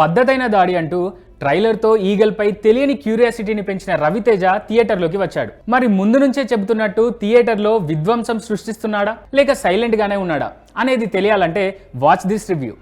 పద్ధతైన దాడి అంటూ ట్రైలర్తో ఈగల్పై తెలియని క్యూరియాసిటీని పెంచిన రవితేజ థియేటర్లోకి వచ్చాడు. మరి ముందు నుంచే చెబుతున్నట్టు థియేటర్లో విధ్వంసం సృష్టిస్తున్నాడా? లేక సైలెంట్గానే ఉన్నాడా? అనేది తెలియాలంటే వాచ్ దిస్ రివ్యూ.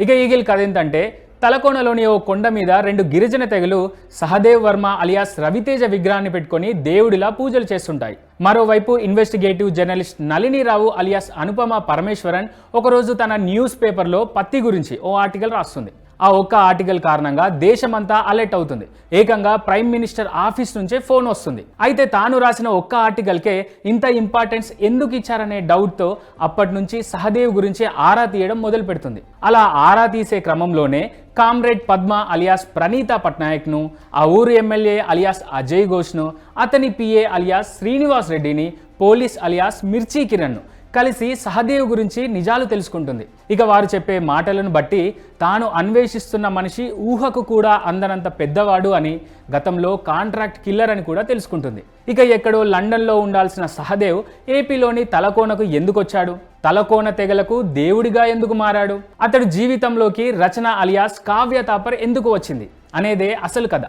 ఇక ఈగిల్ కథ ఏంటంటే తలకోనలోని ఓ కొండ మీద రెండు గిరిజన తెగలు సహదేవ్ వర్మ అలియాస్ రవితేజ విగ్రహాన్ని పెట్టుకొని దేవుడిలా పూజలు చేస్తుంటాయి. మరోవైపు investigative journalist Nalini Rao alias Anupama Parameswaran ఒకరోజు తన న్యూస్ పేపర్లో పత్తి గురించి ఓ ఆర్టికల్ రాస్తుంది. ఆ ఒక్క ఆర్టికల్ కారణంగా దేశమంతా అలర్ట్ అవుతుంది. ఏకంగా ప్రైమ్ మినిస్టర్ ఆఫీస్ నుంచే ఫోన్ వస్తుంది. అయితే తాను రాసిన ఒక్క ఆర్టికల్కే ఇంత ఇంపార్టెన్స్ ఎందుకు ఇచ్చారనే డౌట్తో అప్పటి నుంచి సహదేవ్ గురించి ఆరా తీయడం మొదలు పెడుతుంది అలా ఆరా తీసే క్రమంలోనే కామ్రేడ్ పద్మ అలియాస్ ప్రణీత పట్నాయక్ను ఆ ఊరు ఎమ్మెల్యే అలియాస్ అజయ్ ఘోష్ను అతని పిఏ అలియాస్ శ్రీనివాస్ రెడ్డిని పోలీస్ అలియాస్ మిర్చి కిరణ్ను కలిసి సహదేవ్ గురించి నిజాలు తెలుసుకుంటుంది. ఇక వారు చెప్పే మాటలను బట్టి తాను అన్వేషిస్తున్న మనిషి ఊహకు కూడా అందనంత పెద్దవాడు అని గతంలో కాంట్రాక్ట్ కిల్లర్ అని కూడా తెలుసుకుంటుంది. ఇక ఎక్కడో లండన్లో ఉండాల్సిన సహదేవ్ ఏపీలోని తలకోనకు ఎందుకొచ్చాడు? తలకోన తెగలకు దేవుడిగా ఎందుకు మారాడు? అతడు జీవితంలోకి రచన అలియాస్ కావ్య తాపర్ ఎందుకు వచ్చింది? అనేదే అసలు కథ.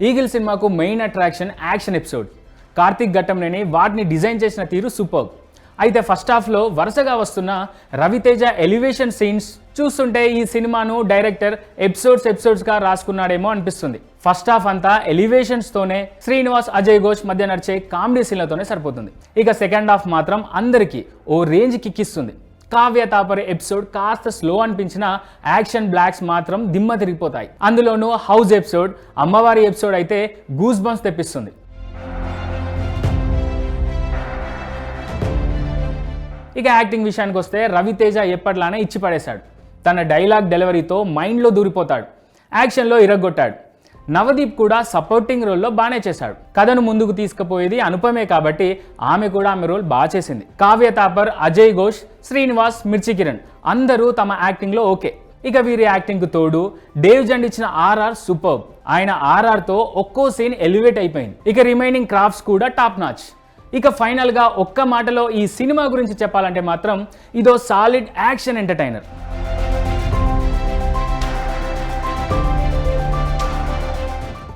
ఈగిల్ సినిమాకు main attraction action episode Karthik ఘట్టంలోని వాటిని డిజైన్ చేసిన తీరు సూపర్ అయితే ఫస్ట్ హాఫ్లో వరుసగా వస్తున్న రవితేజ ఎలివేషన్ సీన్స్ చూస్తుంటే ఈ సినిమాను డైరెక్టర్ ఎపిసోడ్స్ ఎపిసోడ్స్గా రాసుకున్నాడేమో అనిపిస్తుంది. ఫస్ట్ హాఫ్ అంతా ఎలివేషన్స్తోనే శ్రీనివాస్ అజయ్ ఘోష్ మధ్య నడిచే కామెడీ సీన్లతోనే సరిపోతుంది. ఇక సెకండ్ హాఫ్ మాత్రం అందరికీ ఓ రేంజ్ కిక్కిస్తుంది కావ్య తాపరి ఎపిసోడ్ కాస్త స్లో అనిపించిన యాక్షన్ బ్లాక్స్ మాత్రం దిమ్మ తిరిగిపోతాయి. అందులోనూ హౌస్ ఎపిసోడ్ అమ్మవారి ఎపిసోడ్ అయితే గూస్ బంప్స్ తెప్పిస్తుంది. ఇక యాక్టింగ్ విషయానికి వస్తే రవితేజ ఎప్పట్లానే ఇచ్చి పడేశాడు తన డైలాగ్ డెలివరీతో మైండ్లో దూరిపోతాడు. యాక్షన్లో ఇరగొట్టాడు. నవదీప్ కూడా సపోర్టింగ్ రోల్లో బాగానే చేశాడు. కథను ముందుకు తీసుకుపోయేది అనుపమే కాబట్టి ఆమె కూడా ఆమె రోల్ బాగా చేసింది. కావ్య తాపర్ అజయ్ ఘోష్ శ్రీనివాస్ మిర్చి కిరణ్ అందరూ తమ యాక్టింగ్లో ఓకే. ఇక వీరి యాక్టింగ్కు తోడు డేవ్ జండ్ ఇచ్చిన ఆర్ఆర్ సూపర్ ఆయన ఆర్ఆర్తో ఒక్కో సీన్ ఎలివేట్ అయిపోయింది. ఇక రిమైనింగ్ క్రాఫ్ట్స్ కూడా టాప్ నాచ్ ఇక ఫైనల్గా ఒక్క మాటలో ఈ సినిమా గురించి చెప్పాలంటే మాత్రం ఇదో సాలిడ్ యాక్షన్ ఎంటర్టైనర్